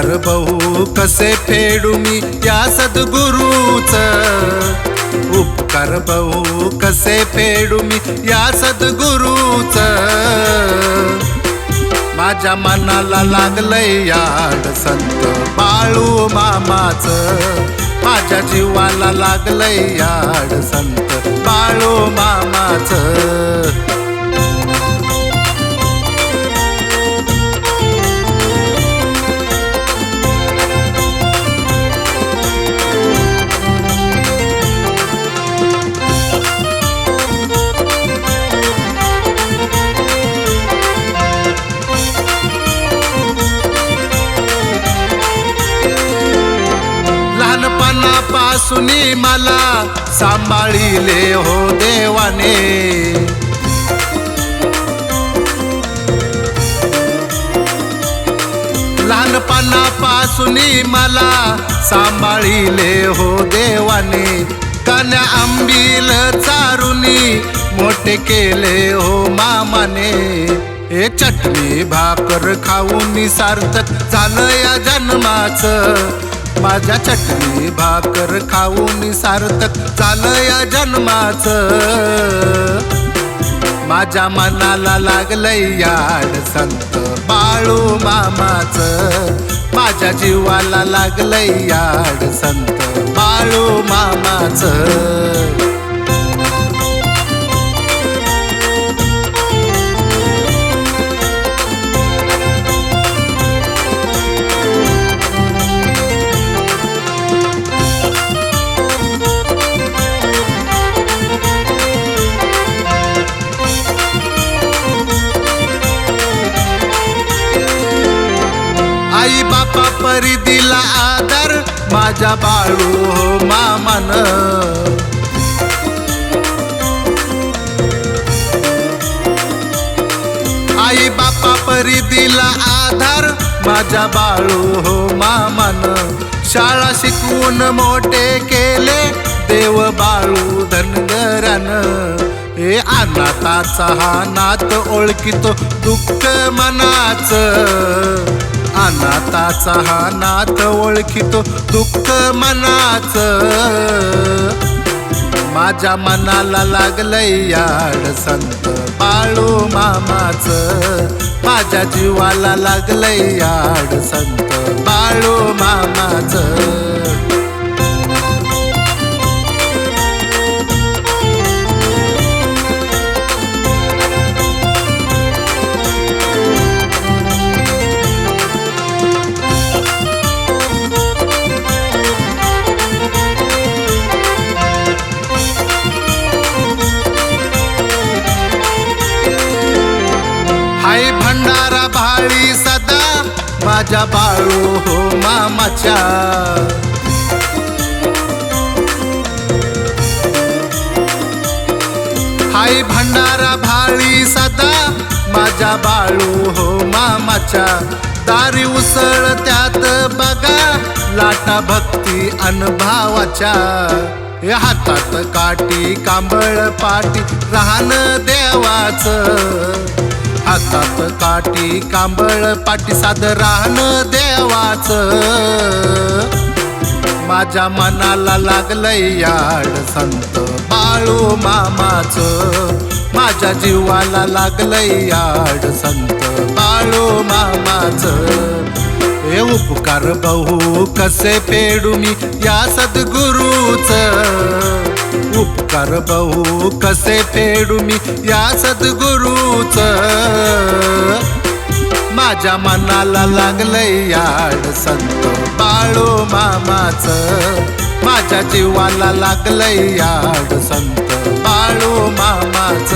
उपकार बहु कसे फेडू मी या सद्गुरूच. उपकार बहु कसे फेडू मी या सद्गुरूच. माझ्या मनाला लागलंय याड संत बाळू मामाच. माझ्या जीवाला लागलंय याड संत बाळू मामाचं. सुनी मला सांभाळिले हो देवाने. लहानपणापासूनी मला सांभाळिले हो देवाने. कन्या आंबील चारुनी मोठे केले हो मामाने. हे चटणी भाकर खाऊन सार्थक झालं या जन्माचं. माझ्या चटणी भाकर खाऊन सार्थक झालं या जन्माचं. माझ्या मनाला लागलंय याड संत बाळू मामाच. माझ्या जीवाला लागलंय याड संत बाळू मामाचं. आई बापा परी दिला आदर माझ्या बाळू हो मामान. आई बापा परी दिला आधार माझ्या बाळू हो मामान. शाळा शिकवून मोठे केले देव बाळू धनगरानं. हे अनाथाचा हा नात ओळखितो दुःख मनाचं. नाताचा हा नात ओळखितो दुःख मनाच. माझ्या मनाला लागलंय याड संत बाळू मामाच. माझ्या जीवाला लागलंय याड संत बाळू मामाचं. माझ्या बाळू हो मामाच्या. हाय भंडारा भाळी सदा माझ्या बाळू हो मामाच्या. दारी उसळ त्यात बघा लाटा भक्ती अनुभवाच्या. या हातात काठी कांबळ पाटी राहण देवाचं. हातात काठी कांबळ पाठी साध राहण देवाचं. माझ्या मनाला लागलंय याड संत बाळू मामाच. माझ्या जीवाला लागलंय याड संत बाळू मामाच. हे उपकार बहु कसे फेडू मी या सद्गुरूच? उपकार बहु कसे फेडू मी या सद्गुरू माझ्या मनाला लागलंय याड संत. बाळू मामाच माझ्या जीवाला लागलंय याड संत. बाळू मामाच.